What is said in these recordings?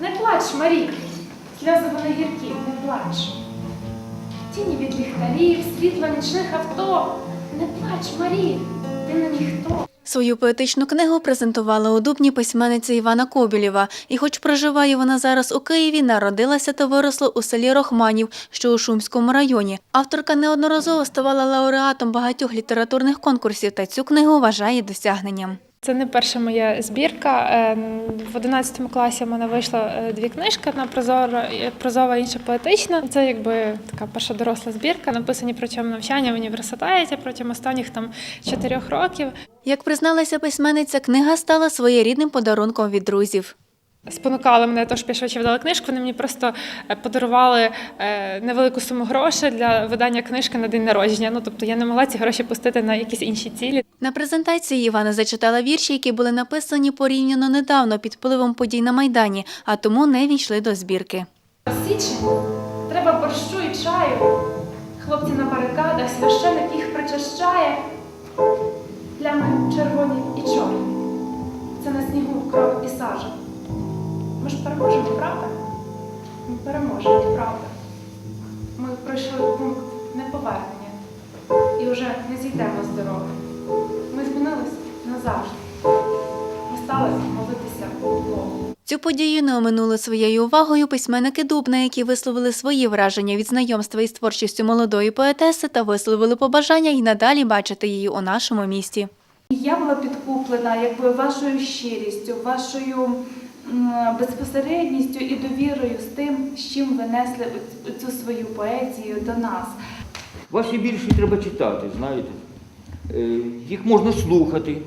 Не плач, Марі. Сльози вони гіркі, не плач. Тіні від ліхтарів, світло нічних авто. Не плач, Марі, ти не ніхто. Свою поетичну книгу презентувала у Дубні письменниця Івана Кобілєва. І хоч проживає вона зараз у Києві, народилася та виросла у селі Рохманів, що у Шумському районі. Авторка неодноразово ставала лауреатом багатьох літературних конкурсів та цю книгу вважає досягненням. Це не перша моя збірка. Е, В 11 класі в мене вийшло е, дві книжки: одна прозора, прозова, інша поетична. Це якби така перша доросла збірка, написані протягом навчання в університеті протягом останніх там чотирьох років. Як призналася письменниця, книга стала своєрідним подарунком від друзів. Спонукали мене, тож пішли видали книжку. Вони мені просто е, подарували е, невелику суму грошей для видання книжки на день народження. Ну тобто я не могла ці гроші пустити на якісь інші цілі. На презентації Івана зачитала вірші, які були написані порівняно недавно під впливом подій на Майдані, а тому не війшли до збірки. Січень треба борщу і чаю. Хлопці на барикадах, священик їх причащає. Плями червоні і чорні. Це на снігу кров і сажа. Ми переможемо, правда. Ми пройшли пункт неповернення і вже не зійдемо з дороги. Ми змінились назавжди. Ми стали молитися Богу. Цю подію не оминули своєю увагою письменники Дубна, які висловили свої враження від знайомства із творчістю молодої поетеси та висловили побажання й надалі бачити її у нашому місті. Я була підкуплена якби вашою щирістю, вашою безпосередністю і довірою з тим, з чим ви несли цю свою поезію до нас. Ваші вірші треба читати, знаєте. Е, Їх можна слухати,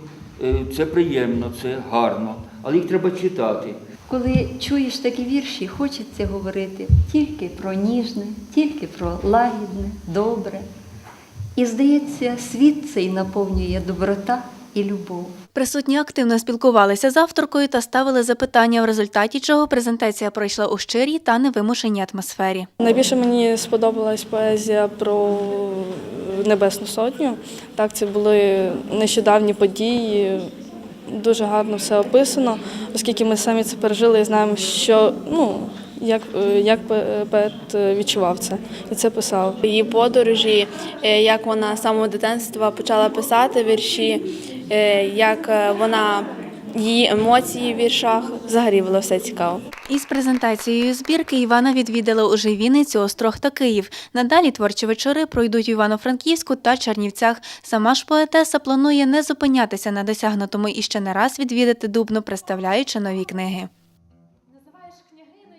е, це приємно, це гарно, але їх треба читати. Коли чуєш такі вірші, хочеться говорити тільки про ніжне, тільки про лагідне, добре. І здається, світ цей наповнює доброта і любов. Присутні активно спілкувалися з авторкою та ставили запитання, в результаті чого презентація пройшла у щирій та невимушеній атмосфері. Найбільше мені сподобалась поезія про Небесну Сотню. Так, це були нещодавні події. Дуже гарно все описано, оскільки ми самі це пережили і знаємо, що ну як, як поет відчував це і це писав. її подорожі, е, як вона з самого дитинства почала писати вірші, е, як е, вона її емоції в віршах. Взагалі було все цікаво. Із презентацією збірки Івана відвідали уже Вінницю, Острог та Київ. Надалі творчі вечори пройдуть у Івано-Франківську та Чернівцях. Сама ж поетеса планує не зупинятися на досягнутому і ще не раз відвідати Дубно, представляючи нові книги.